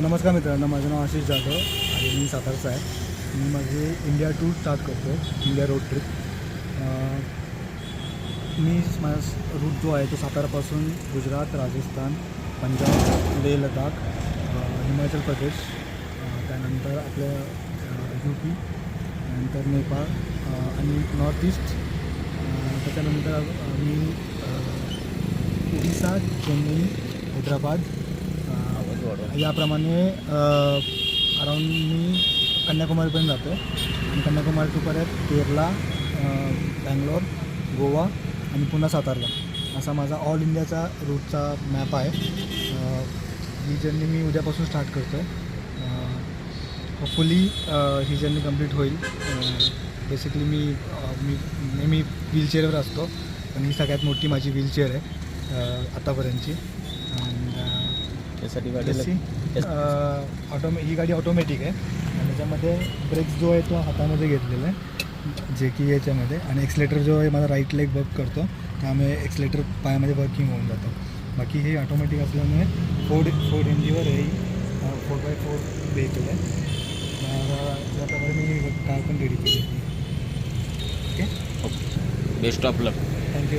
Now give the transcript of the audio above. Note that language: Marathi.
नमस्कार मित्रांनो माझं नाव आशिष जाधव आणि मी सातारचा आहे. मी माझे इंडिया टूर स्टार्ट करतो इंडिया रोड ट्रिप मी माझा रूट जो आहे तो सातारापासून गुजरात राजस्थान पंजाब लेह लडाख हिमाचल प्रदेश त्यानंतर आपलं यू पी त्यानंतर नेपाळ आणि नॉर्थ ईस्ट त्याच्यानंतर मी उडिसा चेन्नई हैदराबाद म्हणजे याप्रमाणे अराऊंड मी कन्याकुमारीपर्यंत जातो आणि कन्याकुमारी टू परत केरला बँगलोर गोवा आणि पुन्हा सातारला. असा माझा ऑल इंडियाचा रूटचा मॅप आहे. ही जर्नी मी उद्यापासून स्टार्ट करतो आहे होपफुली ही जर्नी कंप्लीट होईल. बेसिकली मी मी नेहमी व्हीलचेअरवर असतो. पण ही सगळ्यात मोठी माझी व्हीलचेअर आहे आत्तापर्यंतची आतापर्यंतची. त्यासाठी जशी ऑटोमे ही गाडी ऑटोमॅटिक आहे. आणि त्याच्यामध्ये ब्रेक्स जो आहे तो हातामध्ये घेतलेला आहे जे की याच्यामध्ये. आणि एक्सलेटर जो आहे माझा राईट लेग वर्क करतो. त्यामुळे एक्सलेटर पायामध्ये वर्किंग होऊन जातं. बाकी हे ऑटोमॅटिक असल्यामुळे फोर्ड फोर्ड एनजीवर हे फोर बाय फोर व्हेकल आहे. तर मी कार पण रेडी केली okay best of luck thank you